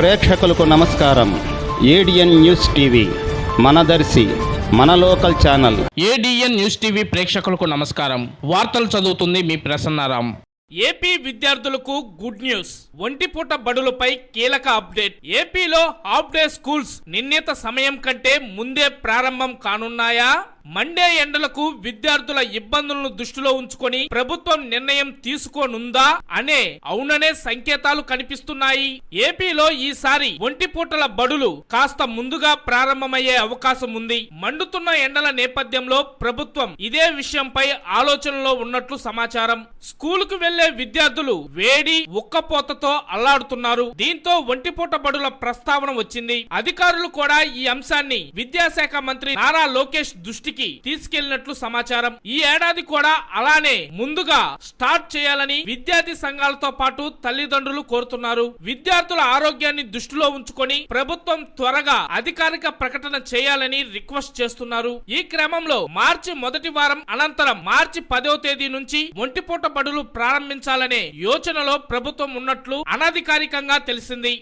ప్రేక్షకులకు నమస్కారం. ADN news TV Manadarshi మన local channel. ADN news TV ప్రేక్షకులకు నమస్కారం. వార్తలు చదువుతుంది మీ ప్రసన్నారాం. ఏపీ విద్యార్థులకు గుడ్ న్యూస్. ఒంటిపూట బడులపై కీలక అప్డేట్. ఏపీలో హాఫ్ డే స్కూల్స్ నిర్ణీత సమయం కంటే ముందే ప్రారంభం కానున్నాయా? మండే ఎండలకు విద్యార్థుల ఇబ్బందులను దృష్టిలో ఉంచుకొని ప్రభుత్వం నిర్ణయం తీసుకోనుందా అనే అవుననే సంకేతాలు కనిపిస్తున్నాయి. ఏపీలో ఈసారి ఒంటిపూటల బడులు కాస్త ముందుగా ప్రారంభమయ్యే అవకాశం ఉంది. మండుతున్న ఎండల నేపథ్యంలో ప్రభుత్వం ఇదే విషయంపై ఆలోచనలో ఉన్నట్లు సమాచారం. స్కూలుకు వెళ్ళే విద్యార్థులు వేడి ఉక్కపోతతో అల్లాడుతున్నారు. దీంతో ఒంటిపూట బడుల ప్రస్తావన వచ్చింది. అధికారులు కూడా ఈ అంశాన్ని విద్యాశాఖ మంత్రి నారా లోకేష్ దృష్టి దృష్టికి తీసుకెళ్ళినట్లు సమాచారం. ఈ ఏడాది కూడా అలానే ముందుగా స్టార్ట్ చేయాలని విద్యార్థి సంఘాలతో పాటు తల్లిదండ్రులు కోరుతున్నారు. విద్యార్థుల ఆరోగ్యాన్ని దృష్టిలో ఉంచుకొని ప్రభుత్వం త్వరగా అధికారిక ప్రకటన చేయాలని రిక్వెస్ట్ చేస్తున్నారు. ఈ క్రమంలో మార్చి మొదటి వారం అనంతరం మార్చి పదో తేదీ నుంచి ఒంటిపూట బడులు ప్రారంభించాలనే యోచనలో ప్రభుత్వం ఉన్నట్లు అనధికారికంగా తెలిసింది.